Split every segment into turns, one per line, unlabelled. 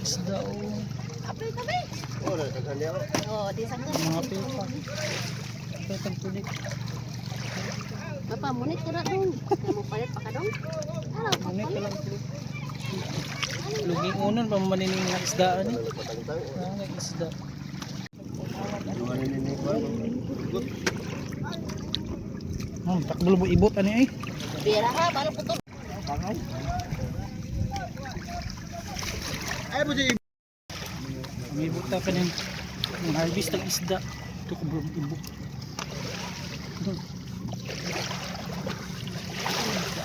isda o
Apil kami.
Oh.
Oh, sakto.
mga pipa. Petang tulik.
Bapa, munit ka na dong. Kamu palit pa ka dong. Ano,
Ano ka lang tulik. Luging unon pa manining na isdaan.
Patang-tang.
Ah, may isda. Hmm, takbol mo ibot ani ay.
Bira ha, baru putol.
Ay di.
May ibot ta ka. Ang harvest ng isda. Ito ko bro ibot.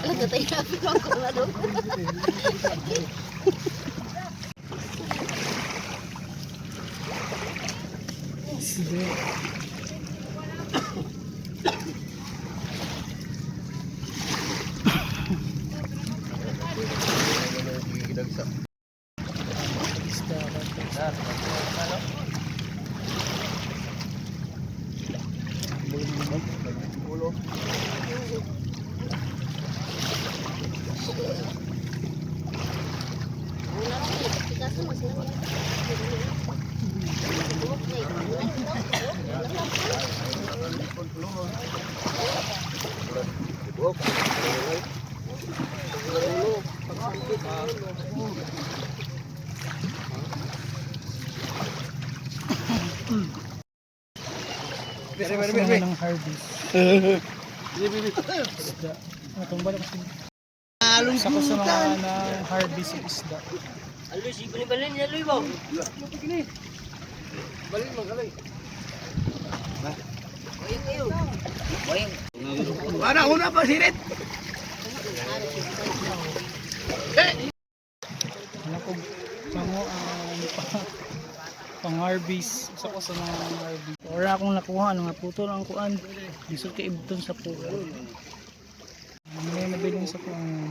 Alam ka tayo apil ako na dong.
Isda.
Gidagsa.
Isda. Isda.
Ulo.
Una lang ko, tigas mo sila.
Ibok. Ulo. Bere bere
Mga
bere.
ng harvest.
Bere.
Isda. Isa ko sa mga ng harvest ng isda.
Balin mo kalay. Ana una pa sirit.
Ano ko pango ang pang harvest. Isa ko sa mga harvest. Ora akong nakuha ano nga putol ang kuan. Isod ka ibton sa. Ano may nabiling sa kuan.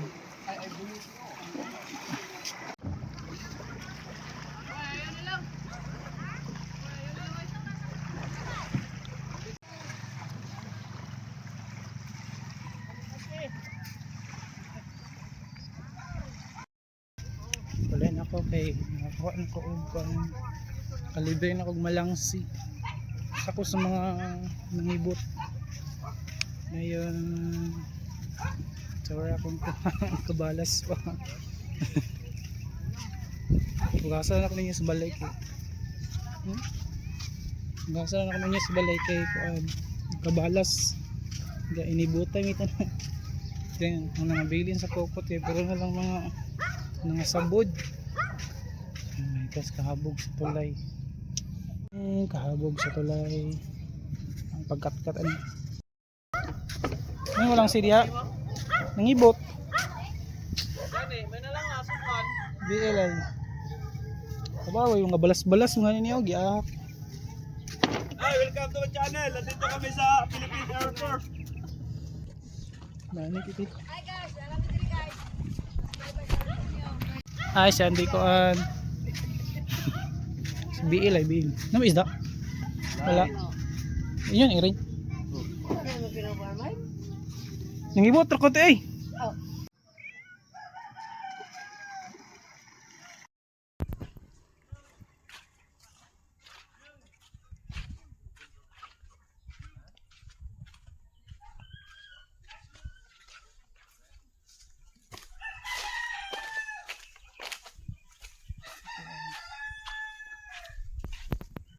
Na ako kay nakakuha na ko um, kalibre na kog malangsi. Sa ko sa mga nangibot. Ngayon Sawara akong kabalas pa. Ugasan na ako ninyo sa balay kay. Hmm? Na ako ninyo sa balay kay kabalas. Ga inibutay mi tanan. Kaya ang nangabilin sa kokot kay pero na lang mga mga sabod. Ay kas kahabog sa tulay. Eh, kahabog sa tulay. Ang pagkatkat ano ay walang sirya nangibot BL ay. Kabawa yung balas-balas mga ninyo giak
Hi, welcome to my channel. Nandito kami sa Philippine Air Force.
Nani kiti Ay, si Andy ko an. Si BL ay BL. Ano isda? Wala. Yun, iring. Nangibot ra ko te eh.
Oh,